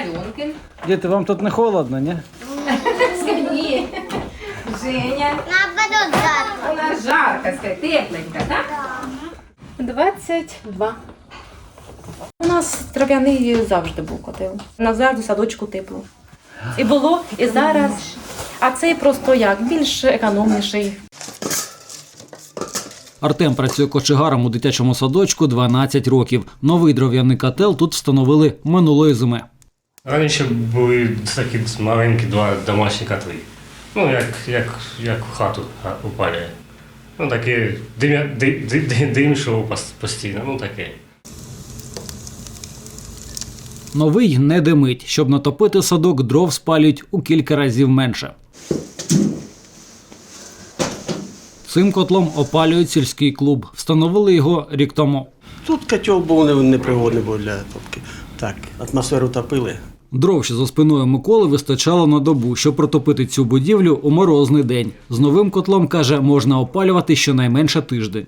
Алюнкин. Діти, вам тут не холодно, ні? Ні. Женя. Наоборот, жарко. У нас жарко, скажи, тепленько, так? 22. У нас трав'яний завжди був котел. У нас завжди в садочку тепло. І було, і зараз. А цей просто як, більш економніший. Артем працює кочегаром у дитячому садочку 12 років. Новий дров'яний котел тут встановили минулої зими. Раніше були такі маленькі два домашні котли. Ну, як, як, як в хату опалює. Ну, таке дим, дим, дим, дим йшов постійно, ну таке. Новий не димить. Щоб натопити садок, дров спалюють у кілька разів менше. Цим котлом опалюють сільський клуб. Встановили його рік тому. Тут котел був непригодний був для топки. Так, атмосферу топили. Дров, що за спиною Миколи, вистачало на добу, щоб протопити цю будівлю у морозний день. З новим котлом, каже, можна опалювати щонайменше тиждень.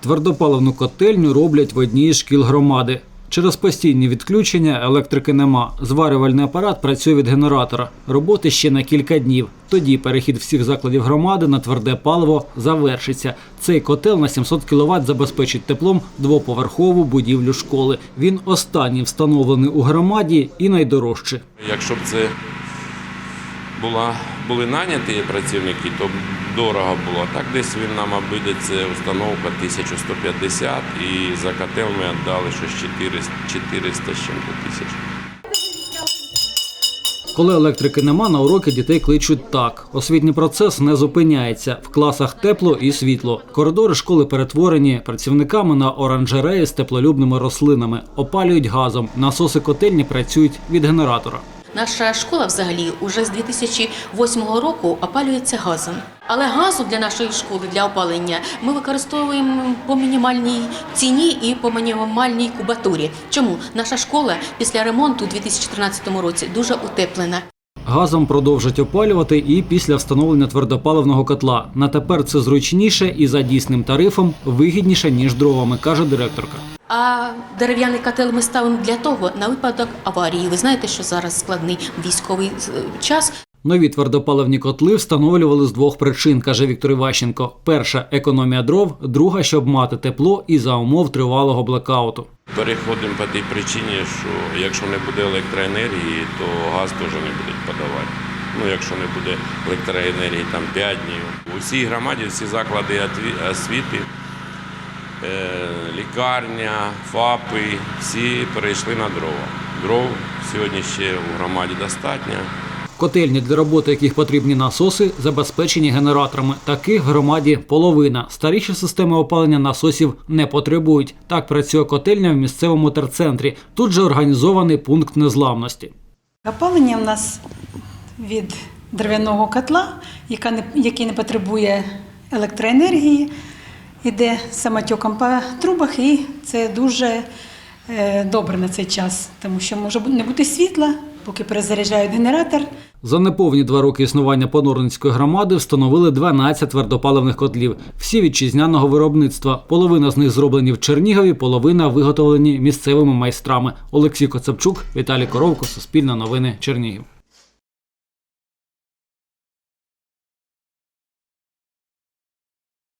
Твердопаливну котельню роблять в одній з шкіл громади. Через постійні відключення електрики нема. Зварювальний апарат працює від генератора. Роботи ще на кілька днів. Тоді перехід всіх закладів громади на тверде паливо завершиться. Цей котел на 700 кВт забезпечить теплом двоповерхову будівлю школи. Він останній встановлений у громаді і найдорожчий. Якщо б це була, були наняті працівники, то дорого було. Так десь він нам обійдеться установка 1150 і за котел ми віддали щось 400, 400 з чим-то тисяч. Коли електрики нема, на уроки дітей кличуть так. Освітній процес не зупиняється. В класах тепло і світло. Коридори школи перетворені працівниками на оранжереї з теплолюбними рослинами, опалюють газом. Насоси котельні працюють від генератора. Наша школа взагалі уже з 2008 року опалюється газом. Але газу для нашої школи для опалення ми використовуємо по мінімальній ціні і по мінімальній кубатурі. Чому наша школа після ремонту у 2014 році дуже утеплена? Газом продовжать опалювати і після встановлення твердопаливного котла. На тепер це зручніше і за дійсним тарифом вигідніше ніж дровами, каже директорка. А дерев'яний котел ми ставимо для того на випадок аварії. Ви знаєте, що зараз складний військовий е, час. Нові твердопаливні котли встановлювали з двох причин, каже Віктор Іващенко. Перша економія дров, друга, щоб мати тепло і за умов тривалого блекауту. Переходимо по тій причині, що якщо не буде електроенергії, то газ теж не будуть подавати. Ну, якщо не буде електроенергії там 5 днів. У всій громаді всі заклади освіти, лікарня, ФАПи, всі перейшли на дрова. Дров сьогодні ще у громаді достатньо. Котельні, для роботи яких потрібні насоси, забезпечені генераторами. Таких в громаді половина. Старіші системи опалення насосів не потребують. Так працює котельня в місцевому терцентрі. Тут же організований пункт незламності. Опалення в нас від дерев'яного котла, яка який не потребує електроенергії, іде самотьоком по трубах, і це дуже е, добре на цей час, тому що може не бути світла, поки перезаряджають генератор. За неповні два роки існування Понорницької громади встановили 12 твердопаливних котлів. Всі вітчизняного виробництва. Половина з них зроблені в Чернігові, половина виготовлені місцевими майстрами. Олексій Коцепчук, Віталій Коровко, Суспільне новини, Чернігів.